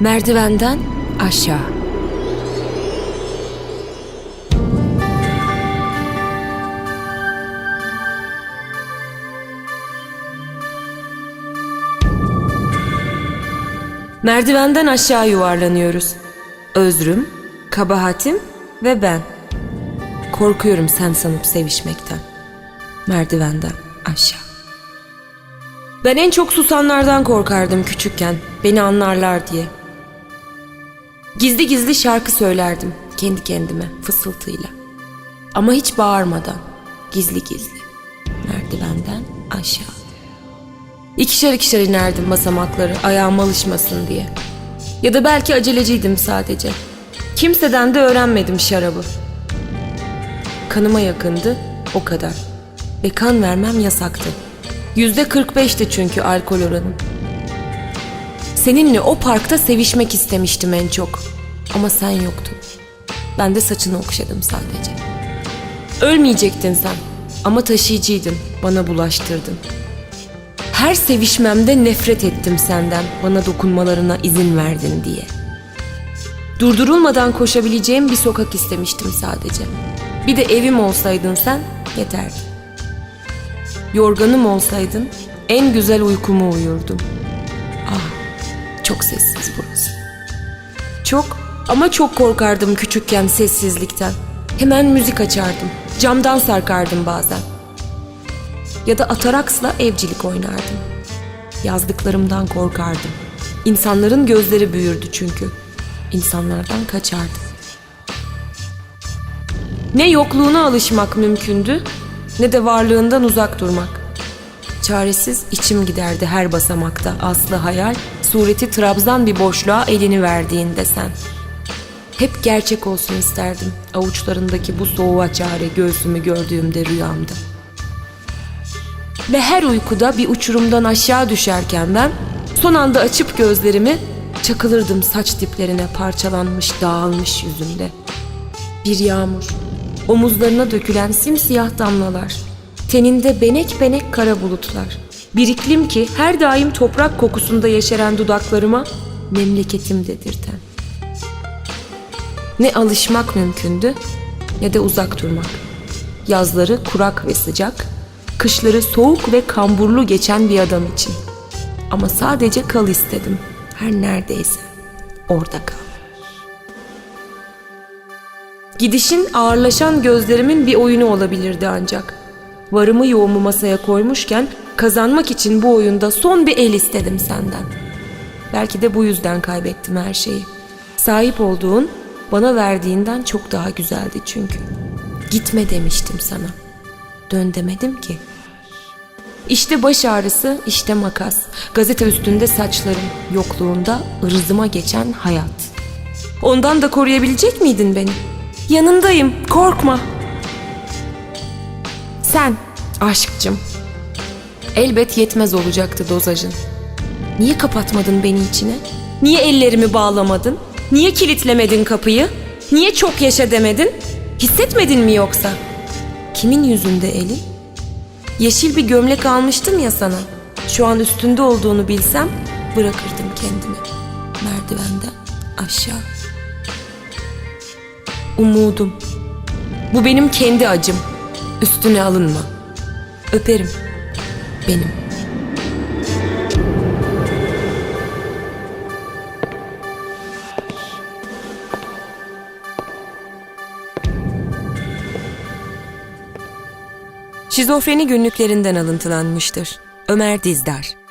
Merdivenden aşağı. Merdivenden aşağı yuvarlanıyoruz. Özrüm, kabahatim ve ben. Korkuyorum sen sanıp sevişmekten. Merdivenden aşağı. Ben en çok susanlardan korkardım küçükken. Beni anlarlar diye. Gizli gizli şarkı söylerdim kendi kendime fısıltıyla. Ama hiç bağırmadan. Gizli gizli. Merdivenden aşağı. İkişer ikişer inerdim basamakları ayağım alışmasın diye. Ya da belki aceleciydim sadece. Kimseden de öğrenmedim şarabı. Kanıma yakındı o kadar. Ve kan vermem yasaktı. Yüzde 45'ti çünkü alkol oranım. Seninle o parkta sevişmek istemiştim en çok. Ama sen yoktun. Ben de saçını okşadım sadece. Ölmeyecektin sen. Ama taşıyıcıydın. Bana bulaştırdın. Her sevişmemde nefret ettim senden. Bana dokunmalarına izin verdin diye. Durdurulmadan koşabileceğim bir sokak istemiştim sadece. Bir de evim olsaydın sen yeterdi. Yorganım olsaydın en güzel uykumu uyurdum. Çok sessiz burası. Çok ama çok korkardım küçükken sessizlikten. Hemen müzik açardım. Camdan sarkardım bazen. Ya da ataraksla evcilik oynardım. Yazdıklarımdan korkardım. İnsanların gözleri büyürdü çünkü. İnsanlardan kaçardım. Ne yokluğuna alışmak mümkündü ne de varlığından uzak durmak. Çaresiz içim giderdi her basamakta aslı hayal, sureti trabzan bir boşluğa elini verdiğinde sen. Hep gerçek olsun isterdim avuçlarındaki bu soğuğa çare göğsümü gördüğümde rüyamda. Ve her uykuda bir uçurumdan aşağı düşerken ben son anda açıp gözlerimi çakılırdım saç diplerine parçalanmış dağılmış yüzümde. Bir yağmur, omuzlarına dökülen simsiyah damlalar, teninde benek benek kara bulutlar. Bir iklim ki her daim toprak kokusunda yeşeren dudaklarıma memleketim dedirten. Ne alışmak mümkündü ne de uzak durmak. Yazları kurak ve sıcak, kışları soğuk ve kamburlu geçen bir adam için. Ama sadece kal istedim. Her neredeyse orada kal. Gidişin ağırlaşan gözlerimin bir oyunu olabilirdi ancak. Varımı yoğumu masaya koymuşken kazanmak için bu oyunda son bir el istedim senden. Belki de bu yüzden kaybettim her şeyi. Sahip olduğun bana verdiğinden çok daha güzeldi çünkü. Gitme demiştim sana. Dön demedim ki. İşte baş ağrısı, işte makas. Gazete üstünde saçlarım, yokluğunda ırzıma geçen hayat. Ondan da koruyabilecek miydin beni? Yanındayım, korkma. Sen, aşkcım. Elbet yetmez olacaktı dozajın. Niye kapatmadın beni içine? Niye ellerimi bağlamadın? Niye kilitlemedin kapıyı? Niye çok yaşa demedin? Hissetmedin mi yoksa? Kimin yüzünde elin? Yeşil bir gömlek almıştım ya sana. Şu an üstünde olduğunu bilsem bırakırdım kendimi. Merdivenden aşağı. Umudum. Bu benim kendi acım. Üstüne alınma. Öperim. Benim. Şizofreni günlüklerinden alıntılanmıştır. Ömer Dizdar